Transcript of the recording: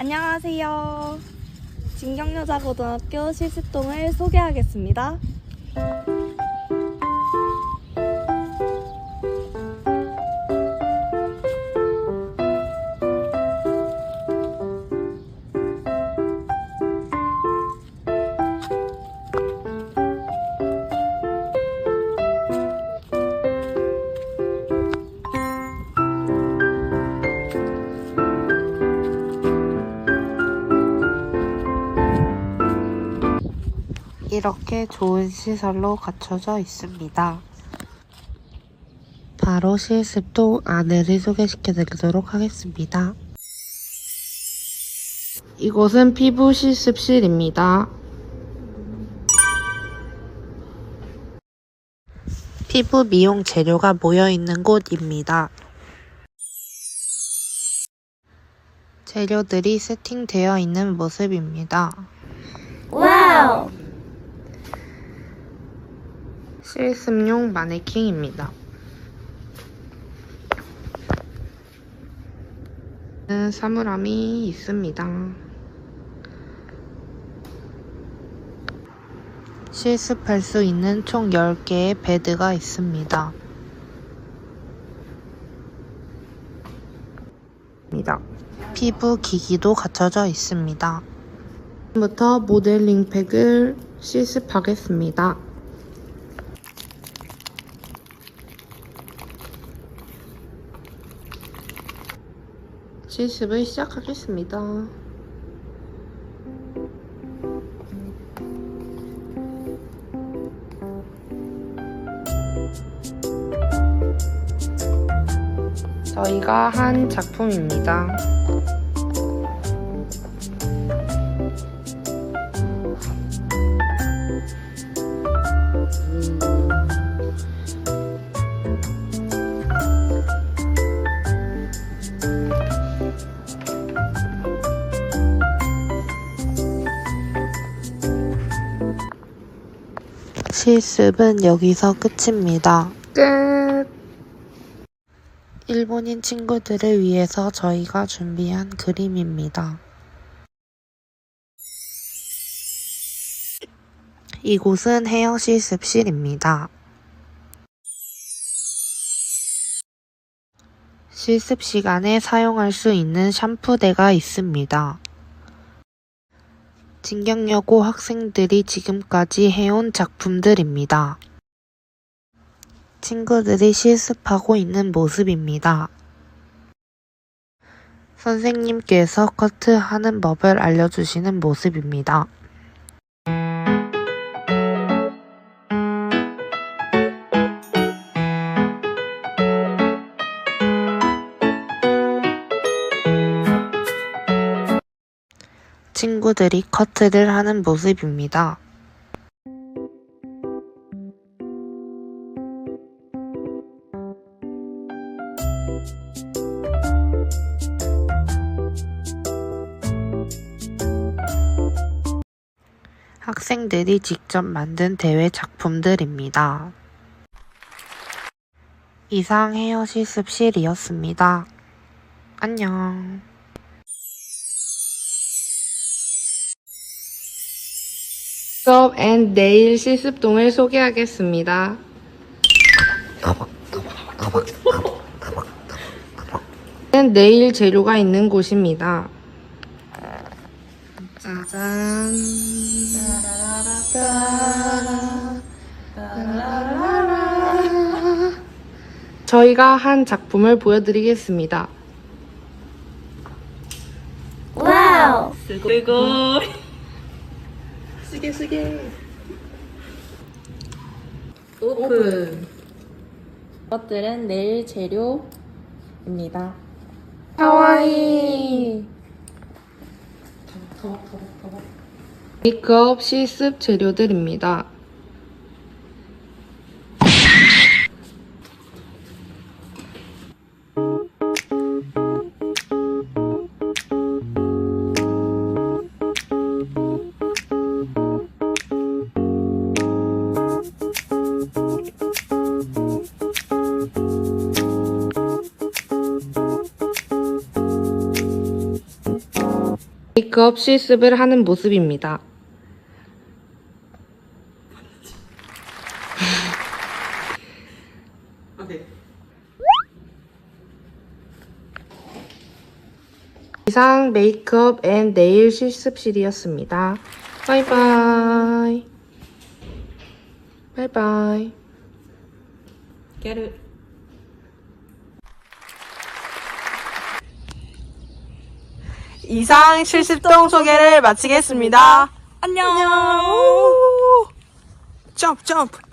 안녕하세요. 진경여자고등학교 실습동을 소개하겠습니다. 이렇게 좋은 시설로 갖춰져 있습니다. 바로 실습동 안내를 소개시켜 드리도록 하겠습니다. 이곳은 피부 실습실입니다. 피부 미용 재료가 모여 있는 곳입니다. 재료들이 세팅되어 있는 모습입니다. 와우! 실습용 마네킹입니다. 음, 사물함이 있습니다. 실습할 수 있는 총 10개의 베드가 있습니다. 피부 기기도 갖춰져 있습니다. 지금부터 모델링 팩을 실습하겠습니다. 실습을 시작하겠습니다. 저희가 한 작품입니다. 실습은 여기서 끝입니다. 끝! 일본인 친구들을 위해서 저희가 준비한 그림입니다. 이곳은 헤어 실습실입니다. 실습 시간에 사용할 수 있는 샴푸대가 있습니다. 진경여고 학생들이 지금까지 해온 작품들입니다. 친구들이 실습하고 있는 모습입니다. 선생님께서 커트하는 법을 알려주시는 모습입니다. 친구들이 커트를 하는 모습입니다. 학생들이 직접 만든 대회 작품들입니다. 이상 헤어 실습실이었습니다. 안녕. 수업 앤 내일 실습동을 소개하겠습니다. 내일 재료가 있는 곳입니다. 짜잔. 저희가 한 작품을 보여드리겠습니다. 와우! 그리고 쓰게 쓰게. 오픈. 이것들은 내일 재료입니다. 하와이. 메이크업 실습 재료들입니다. 메이크업 실습을 하는 모습입니다. 이상 메이크업 앤 네일 실습실이었습니다. 바이바이. 바이바이. 깨르. 이상 실습동 소개를 마치겠습니다. 안녕. 점프 점프.